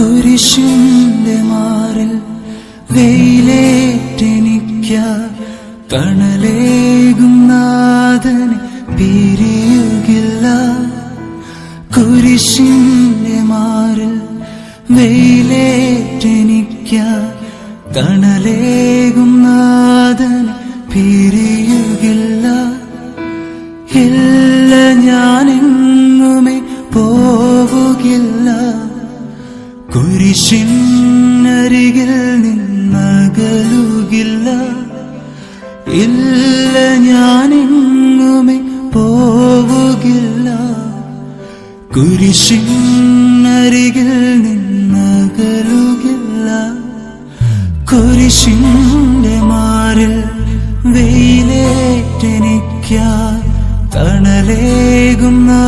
കുരിശിന്റെ മാറിൽ വെയിലേറ്റെനിക്ക. തണലേകും നാഥന് പിരിയുകില്ല. കുരിശിന്റെ മാറിൽ വെയിലേറ്റെനിക്ക. തണലേകും കുരിശിനരികിൽ നിന്നകലുകില്ല. ഇല്ല ഞാനെങ്ങുമേ പോവുകില്ല. കുരിശിനരികിൽ നിന്നകലുകില്ല. കുരിശിന്റെ മാറിൽ വെയിലേറ്റെനിക്ക തണലേകും നാ